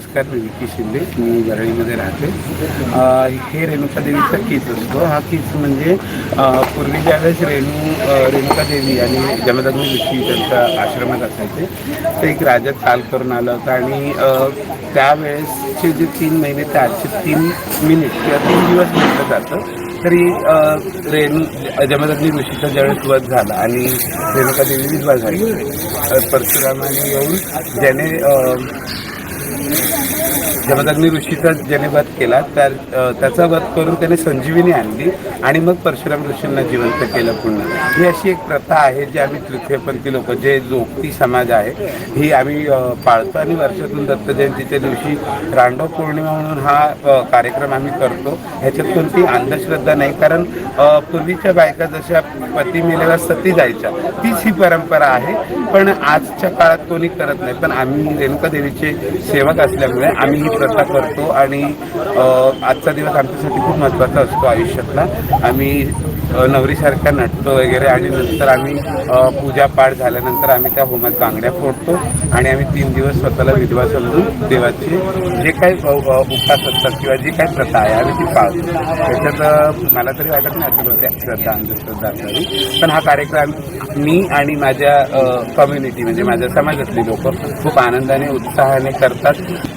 नमस्कार मी विकी शिंदे. मी वरळीमध्ये राहते. हे रेणुका देवीचा कीच असतो. हा कीच म्हणजे पूर्वी ज्यावेळेस रेणू रेणुका देवी आणि जमदग्नी ऋषी त्यांच्या आश्रमात असायचे ते एक राजा चाल करून आलं होता आणि त्यावेळेसचे जे तीन महिने ते आजचे तीन मिनिट किंवा तीन दिवस म्हटलं जातं तरी रेणू जमदग्नी ऋषीचा ज्यावेळेस वध झाला आणि रेणुका देवी विधवा झाली. परशुरामाने येऊन ज्याने जमदग्नी ऋषीचा ज्याने वध केला तर त्याचा वध करून त्याने संजीवनी आणली आणि मग परशुराम ऋषींना जिवंत केलं पुन्हा. ही अशी एक प्रथा आहे जी आम्ही तृतीयपंथी लोक जे जोगती समाज आहे ही आम्ही पाळतो आणि वर्षातून दत्त जयंतीच्या दिवशी रांडव पौर्णिमा म्हणून हा कार्यक्रम आम्ही करतो. ह्याच्यात कोणती अंधश्रद्धा नाही कारण पूर्वीच्या बायका जशा पती मेलेला सती जायच्या तीच ही परंपरा आहे. पण आजच्या काळात कोणी करत नाही. पण आम्ही रेणुका देवीचे सेवक असल्यामुळे आम्ही ही प्रथा करतो आणि आजचा दिवस आमच्यासाठी खूप महत्त्वाचा असतो आयुष्यातला. आम्ही नवरीसारख्या नटतो वगैरे आणि नंतर आम्ही पूजापाठ झाल्यानंतर आम्ही त्या होमात बांगड्या फोडतो आणि आम्ही तीन दिवस स्वतःला विधवा समजून देवाचे जे काही अ, उपवास असतात किंवा जी काही प्रथा आहे आम्ही ती पाळतो. त्याच्यात मला तरी वाटत नाही असं होत्या श्रद्धा अंधश्रद्धा असावी. पण हा कार्यक्रम मी आणि माझ्या कम्युनिटी म्हणजे माझ्या समाजातली लोक खूप आनंदाने उत्साहाने करतात. নমস্কার